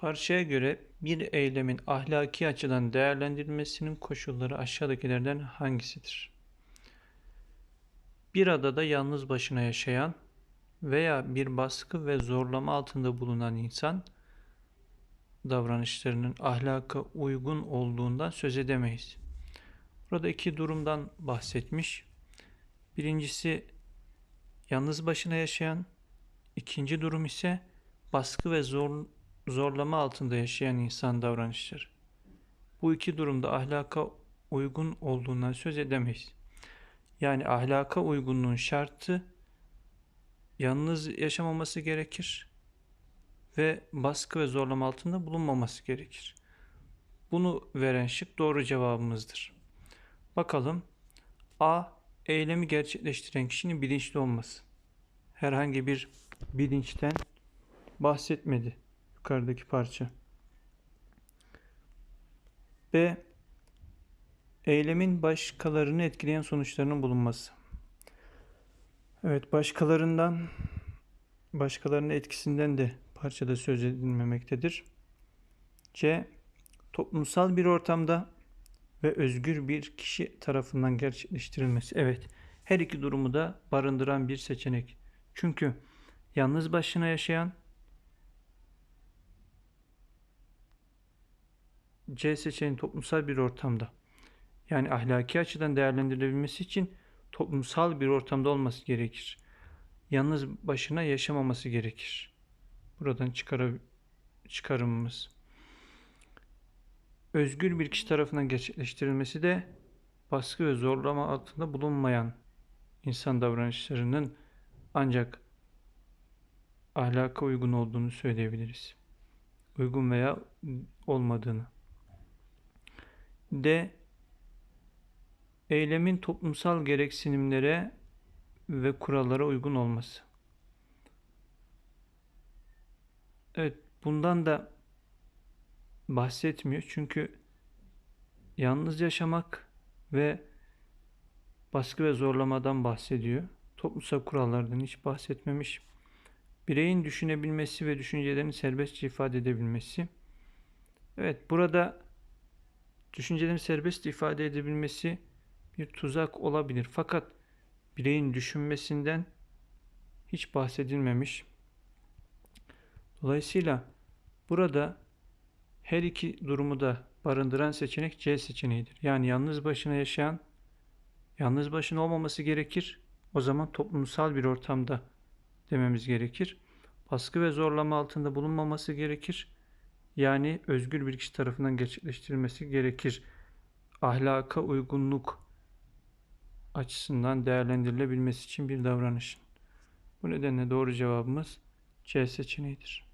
Parçaya göre bir eylemin ahlaki açıdan değerlendirilmesinin koşulları aşağıdakilerden hangisidir? Bir adada yalnız başına yaşayan veya bir baskı ve zorlama altında bulunan insan davranışlarının ahlaka uygun olduğundan söz edemeyiz. Burada iki durumdan bahsetmiş. Birincisi yalnız başına yaşayan, ikinci durum ise baskı ve zor, zorlama altında yaşayan insan davranışları. Bu iki durumda ahlaka uygun olduğundan söz edemeyiz. Yani ahlaka uygunluğun şartı yalnız yaşamaması gerekir ve baskı ve zorlama altında bulunmaması gerekir. Bunu veren şık doğru cevabımızdır. Bakalım A. Eylemi gerçekleştiren kişinin bilinçli olması. Herhangi bir bilinçten bahsetmedi yukarıdaki parça. B. Eylemin başkalarını etkileyen sonuçlarının bulunması. Evet, başkalarından, başkalarının etkisinden de parçada söz edilmemektedir. C. Toplumsal bir ortamda ve özgür bir kişi tarafından gerçekleştirilmesi. Evet, her iki durumu da barındıran bir seçenek. Çünkü yalnız başına yaşayan C seçeneğin toplumsal bir ortamda yani ahlaki açıdan değerlendirilebilmesi için toplumsal bir ortamda olması gerekir. Yalnız başına yaşamaması gerekir. Buradan çıkara, çıkarımımız. Özgür bir kişi tarafından gerçekleştirilmesi de baskı ve zorlama altında bulunmayan insan davranışlarının ancak ahlaka uygun olduğunu söyleyebiliriz. Uygun veya olmadığını. D. Eylemin toplumsal gereksinimlere ve kurallara uygun olması. Evet, bundan da bahsetmiyor. Çünkü yalnız yaşamak ve baskı ve zorlamadan bahsediyor. Toplumsal kurallardan hiç bahsetmemiş. Bireyin düşünebilmesi ve düşüncelerini serbestçe ifade edebilmesi. Evet, burada düşüncelerini serbest ifade edebilmesi bir tuzak olabilir. Fakat bireyin düşünmesinden hiç bahsedilmemiş. Dolayısıyla burada her iki durumu da barındıran seçenek C seçeneğidir. Yani yalnız başına yaşayan, yalnız başına olmaması gerekir. O zaman toplumsal bir ortamda dememiz gerekir. Baskı ve zorlama altında bulunmaması gerekir. Yani özgür bir kişi tarafından gerçekleştirilmesi gerekir. Ahlaka uygunluk açısından değerlendirilebilmesi için bir davranışın. Bu nedenle doğru cevabımız C seçeneğidir.